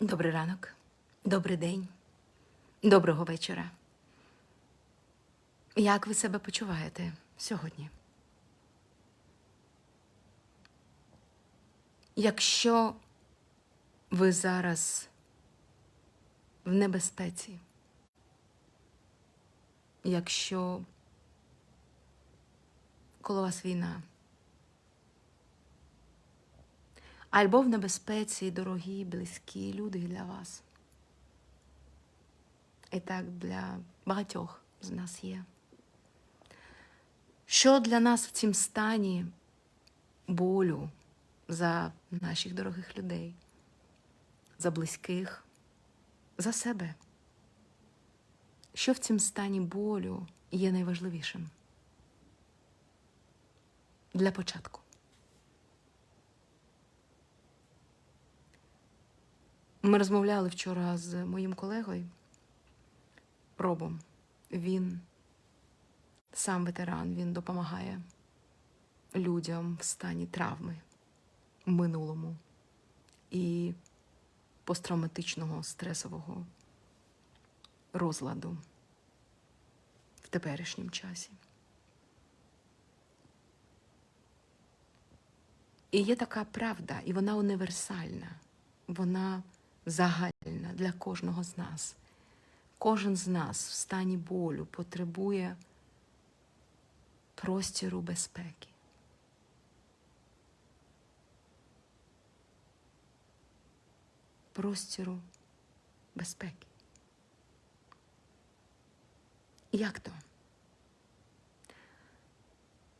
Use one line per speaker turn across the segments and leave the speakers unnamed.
Добрий ранок, добрий день, доброго вечора. Як ви себе почуваєте сьогодні? Якщо ви зараз в небезпеці, якщо коло вас війна, або в небезпеці дорогі, близькі люди для вас. І так для багатьох з нас є. Що для нас в цім стані болю за наших дорогих людей, за близьких, за себе? Що в цім стані болю є найважливішим? Для початку. Ми розмовляли вчора з моїм колегою Робом. Він сам ветеран, він допомагає людям в стані травми минулому і посттравматичного стресового розладу в теперішньому часі. І є така правда, і вона універсальна, вона загальна для кожного з нас. Кожен з нас в стані болю потребує простіру безпеки. Простіру безпеки. Як то?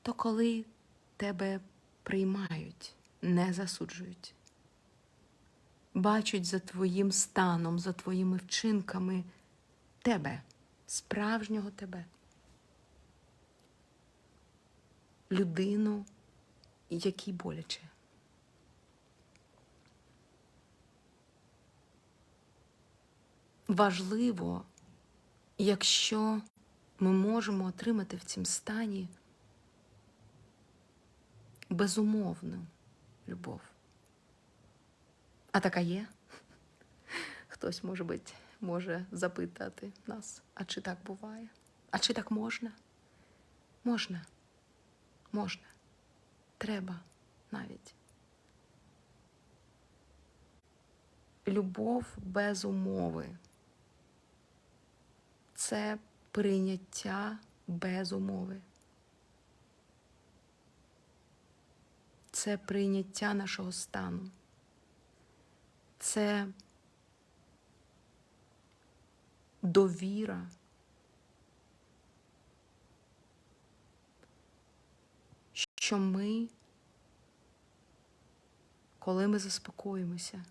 То коли тебе приймають, не засуджують, бачать за твоїм станом, за твоїми вчинками тебе, справжнього тебе. Людину, якій боляче. Важливо, якщо ми можемо отримати в цім стані безумовну любов. А така є? Хтось, може бути, може запитати нас, а чи так буває? А чи так можна? Можна. Можна. Треба навіть. Любов без умови. Це прийняття без умови. Це прийняття нашого стану. Це довіра. Що ми, коли ми заспокоїмося,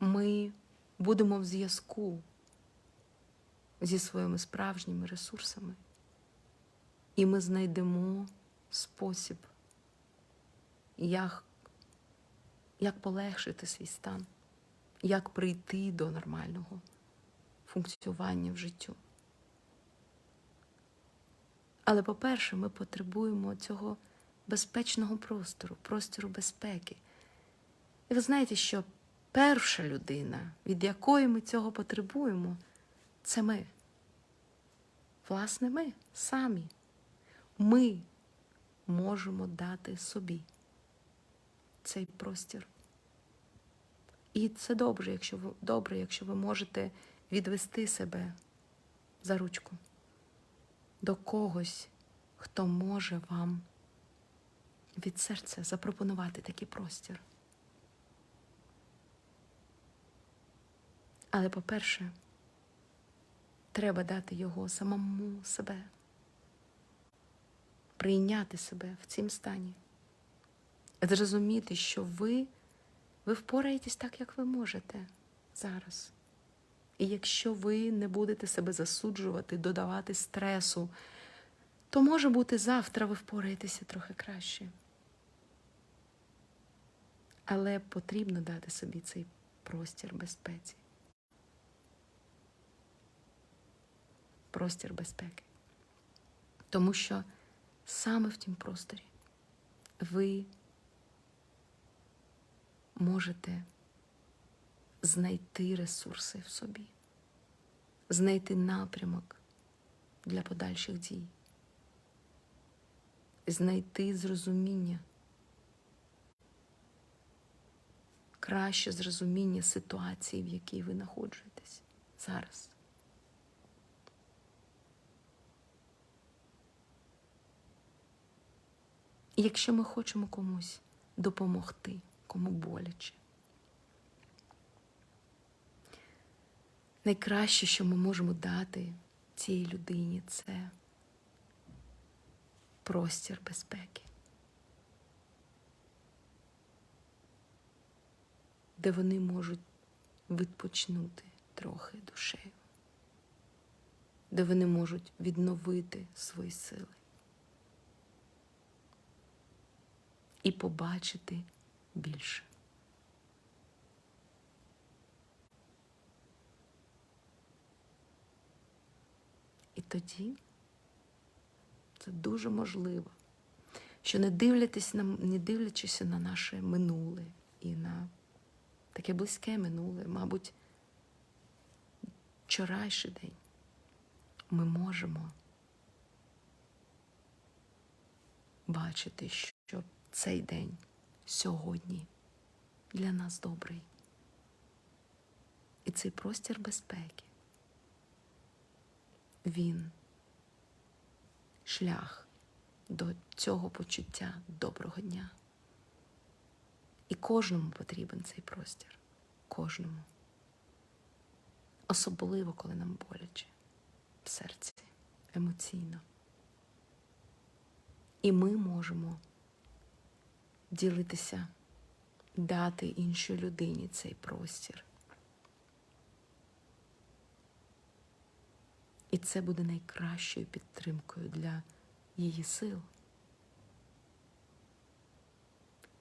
ми будемо в зв'язку зі своїми справжніми ресурсами, і ми знайдемо спосіб, як, як полегшити свій стан, як прийти до нормального функціонування в життю. Але, по-перше, ми потребуємо цього безпечного простору, простору безпеки. І ви знаєте, що перша людина, від якої ми цього потребуємо, це ми. Власне, ми самі. Ми можемо дати собі цей простір. І це добре, якщо ви добре, якщо ви можете відвести себе за ручку до когось, хто може вам від серця запропонувати такий простір. Але, по-перше, треба дати його самому себе, прийняти себе в цім стані, зрозуміти, що ви, ви впораєтесь так, як ви можете зараз. І якщо ви не будете себе засуджувати, додавати стресу, то може бути завтра ви впораєтеся трохи краще. Але потрібно дати собі цей простір безпеці. Простір безпеки. Тому що саме в тім просторі ви можете знайти ресурси в собі, знайти напрямок для подальших дій, знайти зрозуміння, краще зрозуміння ситуації, в якій ви знаходитесь зараз. Якщо ми хочемо комусь допомогти, кому боляче, найкраще, що ми можемо дати цій людині, це простір безпеки, де вони можуть відпочнути трохи душею, де вони можуть відновити свої сили. і побачити більше. І тоді це дуже можливо, що не дивлячись на, не дивлячись на наше минуле і на таке близьке минуле, мабуть, вчорайший день, ми можемо бачити, що цей день сьогодні для нас добрий. І цей простір безпеки, він шлях до цього почуття доброго дня. І кожному потрібен цей простір. Кожному. Особливо, коли нам боляче в серці, емоційно. І ми можемо ділитися, дати іншій людині цей простір. І це буде найкращою підтримкою для її сил.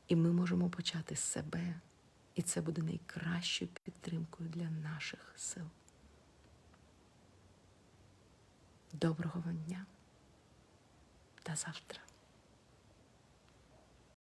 І ми можемо почати з себе, і це буде найкращою підтримкою для наших сил. Доброго вам дня. До завтра.